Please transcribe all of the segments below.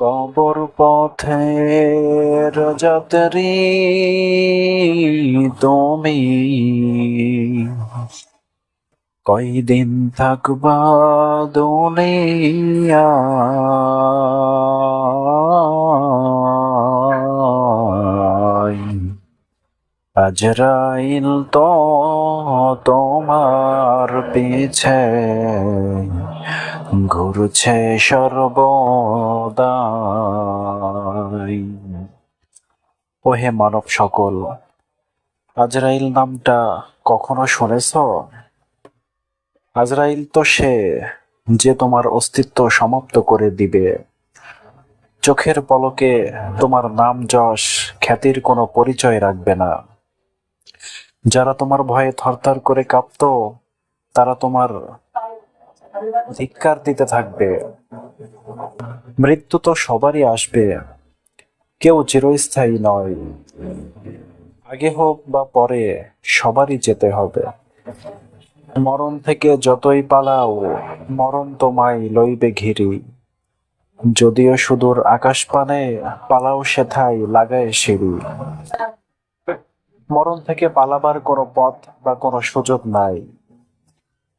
কবর পথের যাত্রী তুমি। কয়দিন থাকবা দুনিয়ায় আজরাইল তো তোমার পিছে। ঘুরছে সর্বদাই। ওহে মানব সকল, আজরাইল নামটা কখনো শুনেছ? আজরাইল তো সে যে তোমার অস্তিত্ব সমাপ্ত করে দিবে। চোখের পলকে তোমার নাম যশ, খ্যাতির কোনো পরিচয় রাখবে না। যারা তোমার ভয়ে থরথর করে কাঁপতো, তারা তোমার ধিক্কার দিতে থাকবে। মৃত্যু তো সবারই আসবে। কেউ চিরস্থায়ী নয়। আগে হোক বা পরে সবারই যেতে হবে। মরণ থেকে যতই পালাও, মরণ তোমায় লইবে ঘিরি। যদিও সুদূর আকাশ পানে পালাও সেথায় লাগায় সিঁড়ি। মরণ থেকে পালাবার কোনো পথ বা কোনো সুযোগ নাই।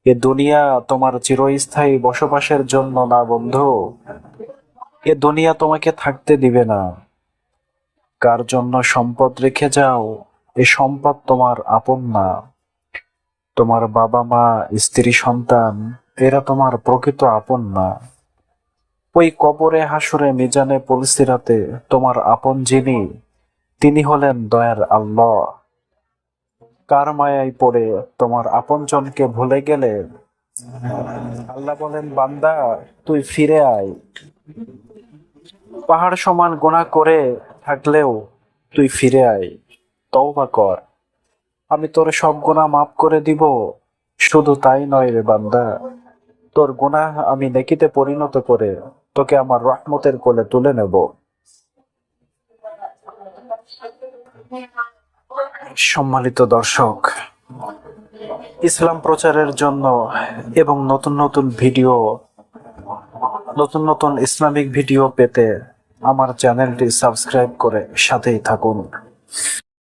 এ দুনিয়া তোমার চিরস্থায়ী বসবাসের জন্য না বন্ধু। এ দুনিয়া তোমাকে থাকতে দিবে না। কার জন্য সম্পদ রেখে যাও, এ সম্পদ তোমার আপন না। তোমার বাবা মা, স্ত্রী, সন্তান, এরা তোমার প্রকৃত আপন না। ওই কবরে, হাসুরে, মিজানে, পলসিরাতে তোমার আপন যিনি, তিনি হলেন দয়ার আল্লাহ। কার মায়ায় পড়ে তোমার আপনজনকে ভুলে গেলে, আল্লাহ বলেন, বান্দা, তুই ফিরে আয়। পাহাড় সমান গোনা করে থাকলেও তুই ফিরে আয়। তওবা কর। আমি তোর সব গোনা মাফ করে দিব। শুধু তাই নয় রে বান্দা, তোর গুনাহ আমি নেকিতে পরিণত করে তোকে আমার রহমতের কোলে তুলে নেব। সম্মানিত দর্শক, ইসলাম প্রচারের জন্য এবং নতুন নতুন ভিডিও, নতুন নতুন ইসলামিক ভিডিও পেতে আমার চ্যানেলটি সাবস্ক্রাইব করে সাথেই থাকুন।